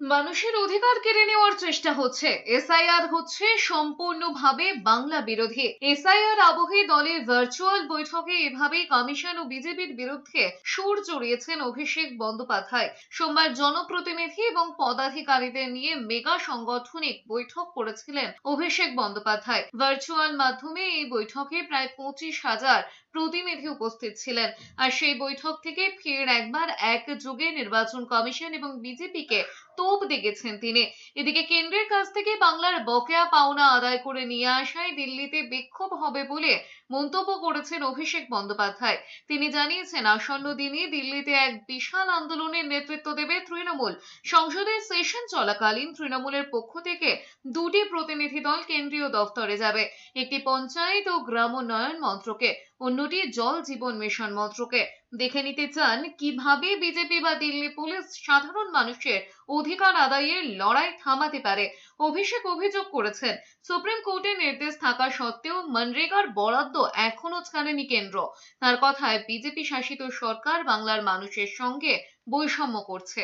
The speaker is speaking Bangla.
মানুষের অধিকার কেড়ে নেওয়ার চেষ্টা হচ্ছে। এসআইআর হচ্ছে সম্পূর্ণভাবে বাংলা বিরোধী। এসআইআর আবহে দলের ভার্চুয়াল বৈঠকে এভাবেই কমিশন ও বিজেপির বিরুদ্ধে সুর চড়িয়েছেন অভিষেক বন্দ্যোপাধ্যায়। সোমবার জনপ্রতিনিধি এবং পদাধিকারীদের নিয়ে মেগা সাংগঠনিক বৈঠক করেছিলেন অভিষেক বন্দ্যোপাধ্যায়। ভার্চুয়াল মাধ্যমে এই বৈঠকে প্রায় পঁচিশ হাজার প্রতিনিধি উপস্থিত ছিলেন। আর সেই বৈঠক থেকে ফের একবার একযোগে নির্বাচন কমিশন এবং বিজেপিকে তোপ দেখেছেন তিনি। এদিকে কেন্দ্রের কাছ থেকে বাংলার বকেয়া পাওনা আদায় করে নিয়ে আসায় দিল্লিতে বিক্ষোভ হবে বলে মন্তব্য করেছেন অভিষেক বন্দ্যোপাধ্যায়। তিনি জানিয়েছেন, আসন্ন দিনে দিল্লিতে এক বিশাল আন্দোলনের নেতৃত্ব দেবে তৃণমূল। সংসদের সেশন চলাকালীন তৃণমূলের পক্ষ থেকে দুটি প্রতিনিধি দল কেন্দ্রীয় দফতরে যাবে। একটি পঞ্চায়েত ও গ্রামোন্নয়ন মন্ত্রকে, অন্যটি জল জীবন মিশন মন্ত্রকে। দেখে নিতে চান কীভাবে বিজেপি বা দিল্লি পুলিশ সাধারণ মানুষের অধিকার আদায়ের লড়াই থামাতে পারে? অভিষেক অভিযোগ করেছেন, সুপ্রিম কোর্টের নির্দেশ থাকা সত্ত্বেও মনরেগার বরাদ্দ এখনও ছাড়েনি কেন্দ্র। তার কথায় বিজেপি শাসিত সরকার বাংলার মানুষের সঙ্গে বৈষম্য করছে।